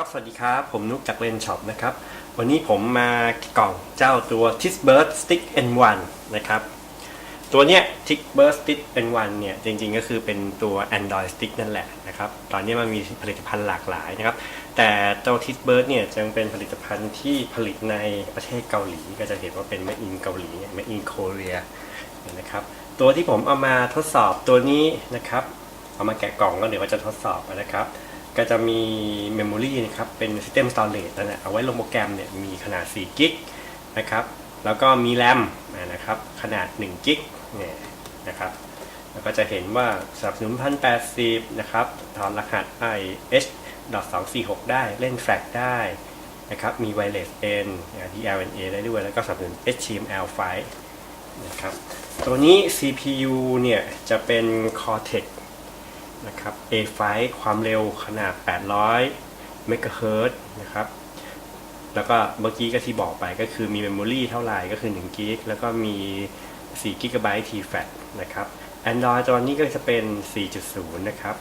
ครับ สวัสดีครับ ผมนุกจากเลนช็อปนะครับ วันนี้ผมมากล่องเจ้าตัว t i s b i r d Stick N1 นะครับ ตัวเนี้ย t i s b i r d Stick N1 เนี่ย จริงๆก็คือเป็นตัว Android Stick นั่นแหละนะครับ ตอนนี้มันมีผลิตภัณฑ์หลากหลายนะครับ แต่เจ้า t i s b i r d เนี่ยจะเป็นผลิตภัณฑ์ที่ผลิตในประเทศเกาหลี ก็จะเห็นว่าเป็น Made in เกาหลี Made in Korea นะครับ ตัวที่ผมเอามาทดสอบตัวนี้นะครับ เอามาแกะกล่องก็เดี๋ยวว่าจะทดสอบนะครับ ก็จะมีเมมโมรีนะครับ เป็น System Storage นั่นแหละเอาไว้ลงโปรแกรมเนี่ยมีขนาด4กิกนะครับ แล้วก็มีแรมนะครับ ขนาด1กิกเนี่ยนะครับ แล้วก็จะเห็นว่าสนับสนุน1080 นะครับ ถอนรหัส IH.246 ได้ เล่นแฟลชได้นะครับ มี Wireless N DLNA ได้ด้วย แล้วก็สนับสนุน HTML5 นะครับ ตัวนี้ CPU เนี่ยจะเป็น Cortex นะครับ A5 ความเร็วขนาด 800เมกะเฮิรตซ์นะครับ แล้วก็เมื่อกี้ก็ที่บอกไปก็คือมีเมมโมรีเท่าไหร่ก็คือ1กิกแล้วก็มี4 g b TFAT นะครับ Android ตอนนี้ก็จะเป็น 4.0 นะครับ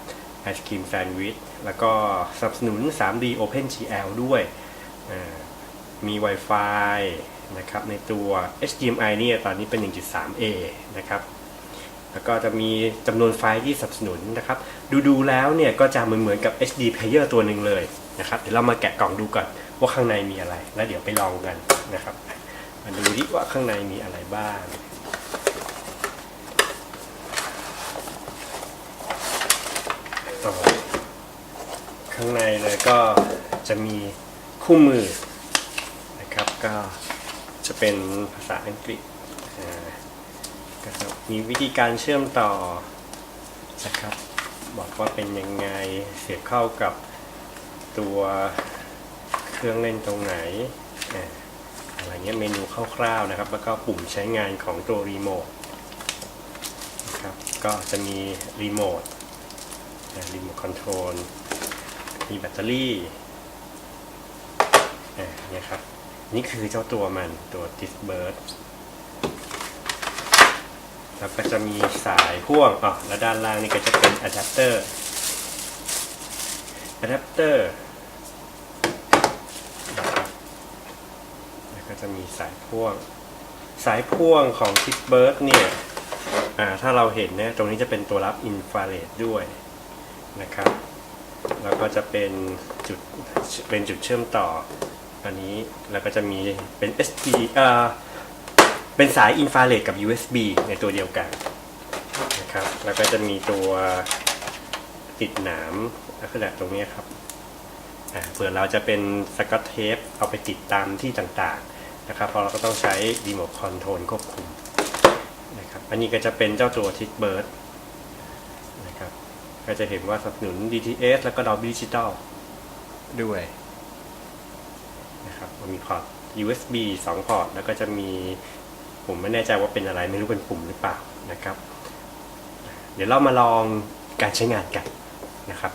Ice Cream Sandwich แล้วก็สนับสนุน 3D OpenGL ด้วย มี Wi-Fi นะครับในตัว HDMI เนี่ยตอนนี้เป็น 1.3A นะครับ แล้วก็จะมีจำนวนไฟล์ที่สนับสนุนนะครับ ดูดูๆแล้วเนี่ยก็จะเหมือนเหมือนกับ HD player ตัวหนึ่งเลยนะครับเดี๋ยวเรามาแกะกล่องดูก่อนว่าข้างในมีอะไร แล้วเดี๋ยวไปลองกันนะครับ มาดูดิว่าข้างในมีอะไรบ้างต่อข้างในเลยก็จะมีคู่มือนะครับก็จะเป็นภาษาอังกฤษ นะครับมีวิธีการเชื่อมต่อนะครับ บอกว่าเป็นยังไงเสียบเข้ากับตัวเครื่องเล่นตรงไหนอะไรเงี้ยเมนูคร่าวๆนะครับ แล้วก็ปุ่มใช้งานของตัวรีโมทนะครับก็จะมีรีโมทรีโมทคอนโทรลมีแบตเตอรี่อะเนี่ครับ นี่คือเจ้าตัวมันตัว Disbird แล้วก็จะมีสายพ่วงอ๋อแล้วด้านล่างนี่ก็จะเป็นอะแดปเตอร์อะแดปเตอร์แล้วก็จะมีสายพ่วง สายพ่วงของ t i p b i r d เนี่ยอ่าถ้าเราเห็นเนี่ยตรงนี้จะเป็นตัวรับอินฟราเรดด้วยนะครับแล้วก็จะเป็นจุดเป็นจุดเชื่อมต่ออันนี้แล้วก็จะมีเป็น SD อ่า เป็นสายอินฟราเรดกับ USB ในตัวเดียวกันนะครับ แล้วก็จะมีตัวติดหนามลักษณะตรงนี้ครับอ่าเผื่อเราจะเป็นสกอตเทปเอาไปติดตามที่ต่างๆนะครับ เพราะเราก็ต้องใช้รีโมทคอนโทรลควบคุมนะครับ อันนี้ก็จะเป็นเจ้าตัวทิกเบิร์ดนะครับ ก็จะเห็นว่าสนับสนุน DTS แล้วก็ Dolby Digital ด้วยนะครับมีพอร์ต USB 2 พอร์ต แล้วก็จะมี ผมไม่แน่ใจว่าเป็นอะไรไม่รู้เป็นปุ่มหรือเปล่านะครับ เดี๋ยวเรามาลองการใช้งานกันนะครับ